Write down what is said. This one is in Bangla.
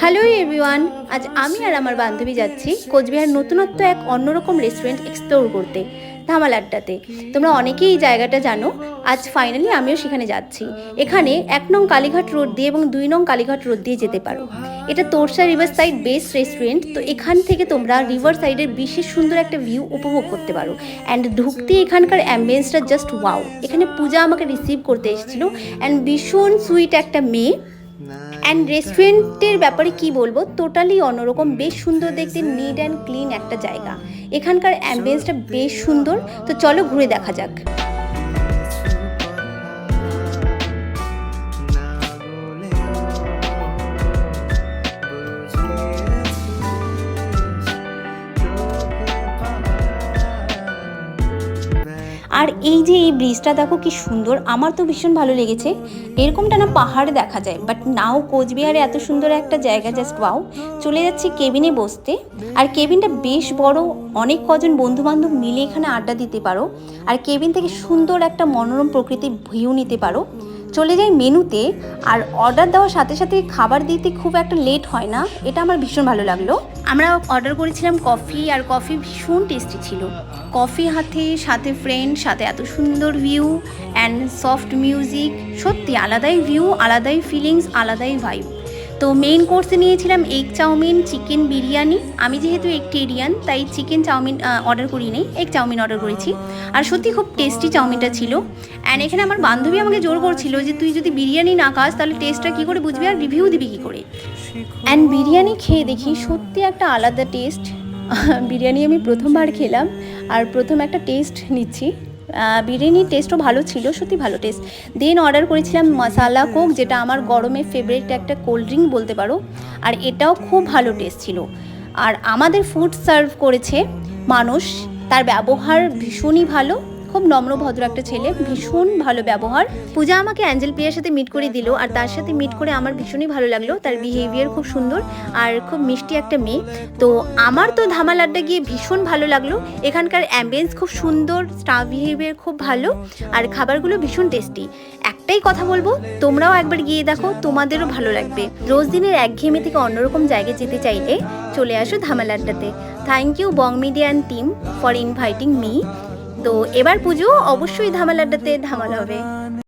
হ্যালো এভরিওয়ান আজ আমি আর আমার বান্ধবী যাচ্ছি কোচবিহার নতুনত্ব এক অন্যরকম রেস্টুরেন্ট এক্সপ্লোর করতে, ধামাল আড্ডাতে। তোমরা অনেকেই এই জায়গাটা জানো। আজ ফাইনালি আমিও সেখানে যাচ্ছি। এখানে এক নং কালীঘাট রোড দিয়ে এবং দুই নং কালীঘাট রোড দিয়ে যেতে পারো। এটা Torsa river side best restaurant তো এখান থেকে তোমরা রিভার সাইডের বিশেষ সুন্দর একটা ভিউ উপভোগ করতে পারো। অ্যান্ড ঢুকতে এখানকার অ্যাম্বিয়েন্সটা জাস্ট ওয়াও এখানে পূজা আমাকে রিসিভ করতে এসেছিল। অ্যান্ড ভীষণ সুইট একটা মেয়ে। অ্যান্ড রেস্টুরেন্টের ব্যাপারে কি বলব? টোটালি অন্যরকম, বেশ সুন্দর দেখতে নিট অ্যান্ড ক্লিন একটা জায়গা। এখানকার অ্যাম্বিয়েন্সটা বেশ সুন্দর। তো চলো ঘুরে দেখা যাক। আর এই যে এই ব্রিজটা দেখো কি সুন্দর, আমার তো ভীষণ ভালো লেগেছে। এরকমটা না পাহাড় দেখা যায় বাট নাও কোচবিহারে এত সুন্দর একটা জায়গা জাস্ট পাও চলে যাচ্ছি কেবিনে বসতে। আর কেবিনটা বেশ বড়, অনেক কজন বন্ধু বান্ধব মিলে এখানে আড্ডা দিতে পারো। আর কেবিন থেকে সুন্দর একটা মনোরম প্রকৃতির ভিউ নিতে পারো। চলে যাই মেনুতে আর অর্ডার দেওয়ার সাথে সাথে খাবার দিতে খুব একটা লেট হয় না। এটা আমার ভীষণ ভালো লাগল। আমরা অর্ডার করেছিলাম কফি আর কফি ভীষণ টেস্টি ছিল। কফি হাতে, সাথে ফ্রেন্ড সাথে এত সুন্দর ভিউ অ্যান্ড সফট মিউজিক সত্যি আলাদাই ভিউ আলাদাই ফিলিংস আলাদাই ভাইব তো মেইন কোর্সে নিয়েছিলাম এগ চাউমিন চিকেন বিরিয়ানি। আমি যেহেতু এগটেরিয়ান তাই চিকেন চাউমিন অর্ডার করি নেই এগ চাউমিন অর্ডার করেছি। আর সত্যি খুব টেস্টি চাউমিনটা ছিল। অ্যান্ড এখানে আমার বান্ধবী আমাকে জোর করছিল যে, তুই যদি বিরিয়ানি না খাস, তাহলে টেস্টটা কী করে বুঝবি আর রিভিউ দিবি কী করে? অ্যান্ড বিরিয়ানি খেয়ে দেখি সত্যি একটা আলাদা টেস্ট বিরিয়ানি আমি প্রথমবার খেলাম। আর প্রথম একটা টেস্ট নিচ্ছি। বিরিয়ানির টেস্টও ভালো ছিল, সত্যি ভালো টেস্ট দেন অর্ডার করেছিলাম মশালা কোক যেটা আমার গরমে ফেভারিট একটা কোল্ড ড্রিঙ্ক বলতে পারো। আর এটাও খুব ভালো টেস্ট ছিল। আর আমাদের ফুড সার্ভ করেছে মানুষ, তার ব্যবহার ভীষণই ভালো। খুব নম্র, ভদ্র একটা ছেলে, ভীষণ ভালো ব্যবহার। পূজা আমাকে অ্যাঞ্জেল প্রিয়ার সাথে মিট করে দিল আর তার সাথে মিট করে আমার ভীষণই ভালো লাগল। তার বিহেভিয়ার খুব সুন্দর আর খুব মিষ্টি একটা মেয়ে। তো আমার তো ধামাল আড্ডা গিয়ে ভীষণ ভালো লাগল। এখানকার অ্যাম্বিয়েন্স খুব সুন্দর স্টাফ বিহেভিয়ার খুব ভালো আর খাবারগুলো ভীষণ টেস্টি একটাই কথা বলব, তোমরাও একবার গিয়ে দেখো, তোমাদেরও ভালো লাগবে। রোজ দিনের একঘেয়েমি থেকে অন্যরকম জায়গায় যেতে চাইলে চলে আসো Dhamaal আড্ডাতে। Thank you Bong median team for inviting me তো এবার পুজো অবশ্যই ধামাল আড্ডাতে ধামাল হবে।